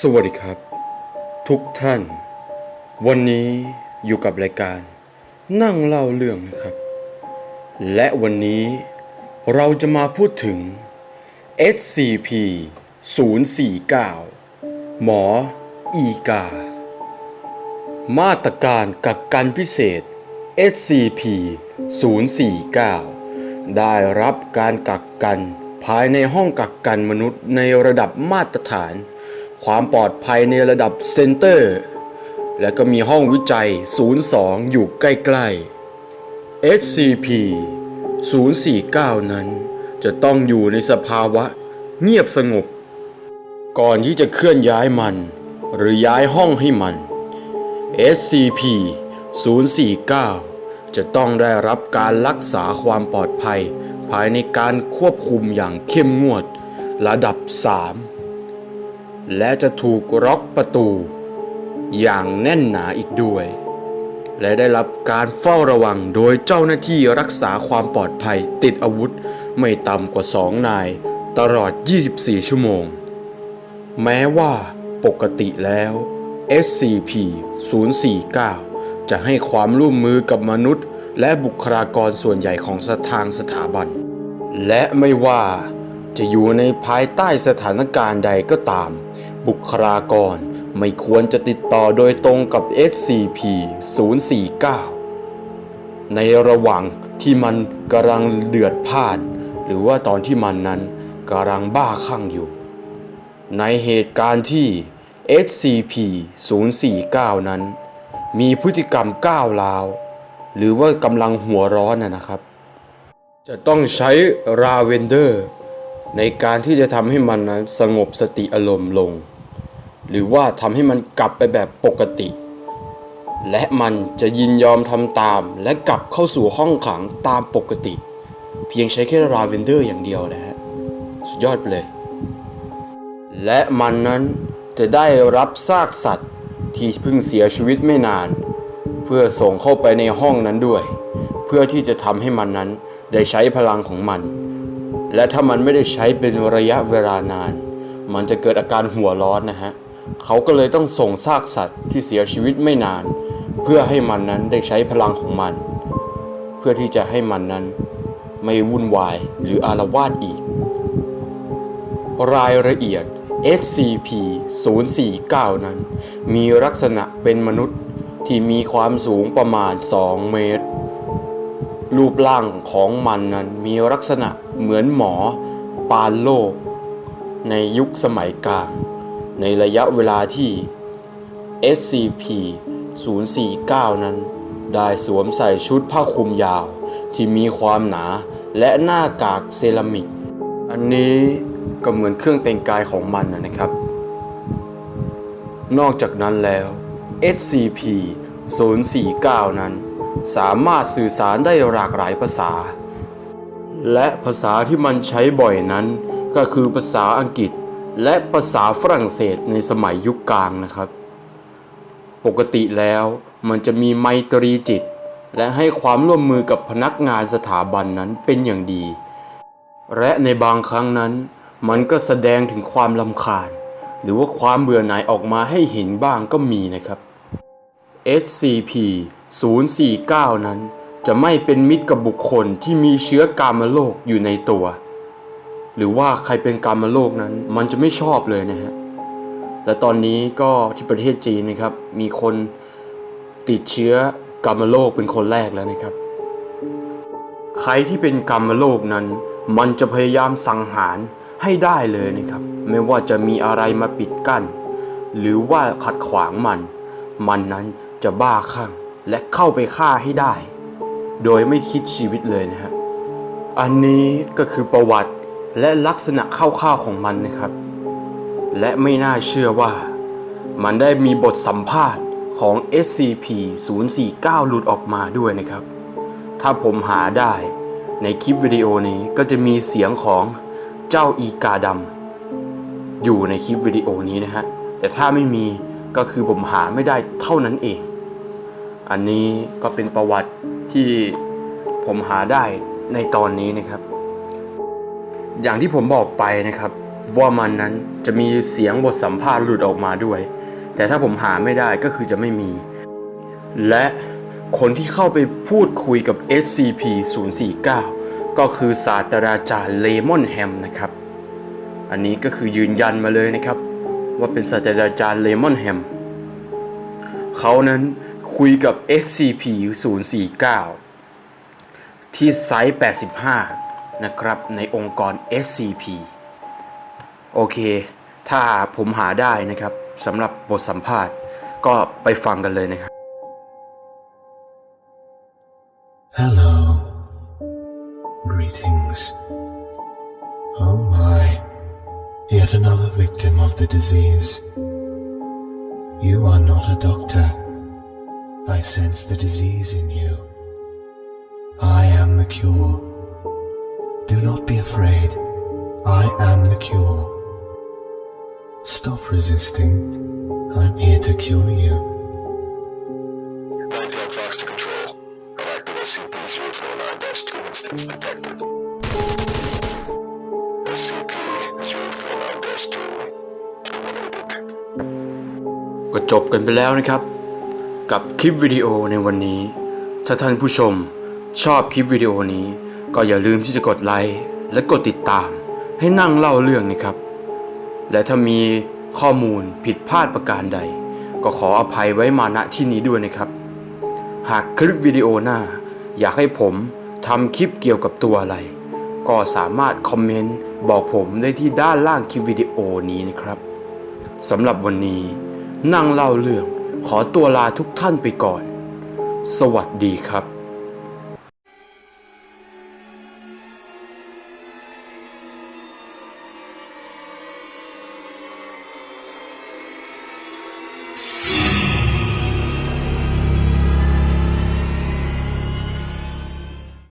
สวัสดีครับ ทุกท่าน วันนี้อยู่กับรายการ นั่งเล่าเรื่องนะครับ และวันนี้เราจะมาพูดถึง SCP 049 หมออีกา มาตรการกักกันพิเศษ SCP 049 ได้รับการกักกัน ภายในห้องกักกันมนุษย์ในระดับมาตรฐาน ความปลอดภัยในระดับเซนเตอร์ และก็มีห้องวิจัย 02 อยู่ใกล้ ๆ SCP 049 นั้น จะต้องอยู่ในสภาวะเงียบสงบ ก่อนที่จะเคลื่อนย้ายมัน หรือย้ายห้องให้มัน SCP 049 จะต้องได้รับการรักษาความปลอดภัย ภายในการควบคุมอย่างเข้มงวดระดับ 3 และจะถูกล็อกประตู อย่างแน่นหนาอีกด้วย และได้รับการเฝ้าระวังโดยเจ้าหน้าที่รักษาความปลอดภัยติดอาวุธไม่ต่ำกว่าสองนาย ตลอด 24 ชั่วโมง แม้ว่าปกติแล้ว SCP 049 จะให้ความร่วมมือกับมนุษย์ และบุคลากรส่วนใหญ่ของสทางสถาบัน และไม่ว่าจะอยู่ในภายใต้สถานการณ์ใดก็ตาม บุคลากรไม่ควรจะติดต่อโดยตรงกับ SCP 049ในระหว่างที่มันกำลังเดือดพ่าน หรือว่าตอนที่มันนั้นกำลังบ้าคลั่งอยู่ ในเหตุการณ์ที่ SCP 049นั้น มีพฤติกรรมก้าวร้าว หรือว่ากำลังหัวร้อนนะครับ จะต้องใช้ราเวนเดอร์ในการที่จะทำให้มันนั้นสงบสติอารมณ์ลง หรือว่าทำให้มันกลับไปแบบปกติ และมันจะยินยอมทำตาม และกลับเข้าสู่ห้องขังตามปกติ เพียงใช้แค่ราเวนเดอร์อย่างเดียวนะฮะสุดยอดไปเลย และมันนั้นจะได้รับซากสัตว์ที่เพิ่งเสียชีวิตไม่นาน เพื่อส่งเข้าไปในห้องนั้นด้วย เพื่อที่จะทำให้มันนั้นได้ใช้พลังของมัน และถ้ามันไม่ได้ใช้เป็นระยะเวลานาน มันจะเกิดอาการหัวร้อนนะฮะเขาก็เลยต้องส่งซากสัตว์ที่เสียชีวิตไม่นาน เพื่อให้มันนั้นได้ใช้พลังของมัน เพื่อที่จะให้มันนั้นไม่วุ่นวายหรืออารวาสอีก รายละเอียด SCP-049 นั้น มีลักษณะเป็นมนุษย์ ที่มีความสูงประมาณ 2 เมตร รูปร่างของมันนั้นมีลักษณะเหมือนหมอปานโลก ในยุคสมัยกลาง ในระยะเวลาที่ SCP-049 นั้น ได้สวมใส่ชุดผ้าคลุมยาว ที่มีความหนาและหน้ากากเซรามิก อันนี้ก็เหมือนเครื่องแต่งกายของมันนะนะครับ นอกจากนั้นแล้ว SCP 049 นั้น สามารถสื่อสารได้หลากหลายภาษา และภาษาที่มันใช้บ่อยนั้น ก็คือภาษาอังกฤษ และภาษาฝรั่งเศสในสมัยยุคกลางนะครับ ปกติแล้วมันจะมีไมตรีจิต และให้ความร่วมมือกับพนักงานสถาบันนั้นเป็นอย่างดี และในบางครั้งนั้น มันก็แสดงถึงความลำคาญ หรือว่าความเบื่อหน่ายออกมาให้เห็นบ้างก็มีนะครับ SCP 049 นั้นจะไม่เป็นมิตรกับบุคคลที่มีเชื้อกามโลกอยู่ในตัว หรือว่าใครเป็นกามโลกนั้นมันจะไม่ชอบเลยนะฮะ และตอนนี้ก็ที่ประเทศจีนนะครับ มีคนติดเชื้อกามโลกเป็นคนแรกแล้วนะครับ ใครที่เป็นกรรมโลกนั้น มันจะพยายามสังหาร ให้ได้เลยนะครับ ไม่ว่าจะมีอะไรมาปิดกั้น หรือว่าขัดขวางมัน มันนั้นจะบ้าคลั่งและเข้าไปฆ่าให้ได้ โดยไม่คิดชีวิตเลยนะฮะอันนี้ก็คือประวัติและลักษณะคร่าวๆของมันนะครับ และไม่น่าเชื่อว่า มันได้มีบทสัมภาษณ์ของ SCP-049 หลุดออกมาด้วยนะครับ ถ้าผมหาได้ในคลิปวิดีโอนี้ก็จะมีเสียงของ เจ้าอีกาดำอยู่ในคลิปวิดีโอนี้นะฮะ แต่ถ้าไม่มีก็คือผมหาไม่ได้เท่านั้นเอง อันนี้ก็เป็นประวัติที่ผมหาได้ในตอนนี้นะครับ อย่างที่ผมบอกไปนะครับ ว่ามันนั้นจะมีเสียงบทสัมภาษณ์หลุดออกมาด้วย แต่ถ้าผมหาไม่ได้ก็คือจะไม่มี และคนที่เข้าไปพูดคุยกับ SCP-049 ก็คือศาสตราจารย์เลมอนแฮมนะครับ อันนี้ก็คือยืนยันมาเลยนะครับ ว่าเป็นศาสตราจารย์เลมอนแฮมเขานั้นคุยกับ SCP-049 ที่ไซต์ 85 นะครับ ในองค์กร SCP โอเค ถ้าผมหาได้นะครับสำหรับบทสัมภาษณ์ก็ไปฟังกันเลยนะครับ Hello. Another victim of the disease. You are not a doctor. I sense the disease in you. I am the cure. Do not be afraid. I am the cure. Stop resisting. I'm here to cure you. ก็จบกันไปแล้วนะครับ กับคลิปวิดีโอในวันนี้ ถ้าท่านผู้ชมชอบคลิปวิดีโอนี้ ก็อย่าลืมที่จะกดไลค์และกดติดตาม ให้นั่งเล่าเรื่องนะครับ และถ้ามีข้อมูลผิดพลาดประการใด ก็ขออภัยไว้มาณที่นี้ด้วยนะครับ หากคลิปวิดีโอหน้า อยากให้ผมทำคลิปเกี่ยวกับตัวอะไร ก็สามารถคอมเมนต์บอกผมได้ที่ด้านล่างคลิปวิดีโอนี้นะครับสำหรับวันนี้ นั่งเล่าเรื่องขอตัวลาทุกท่านไปก่อน สวัสดีครับ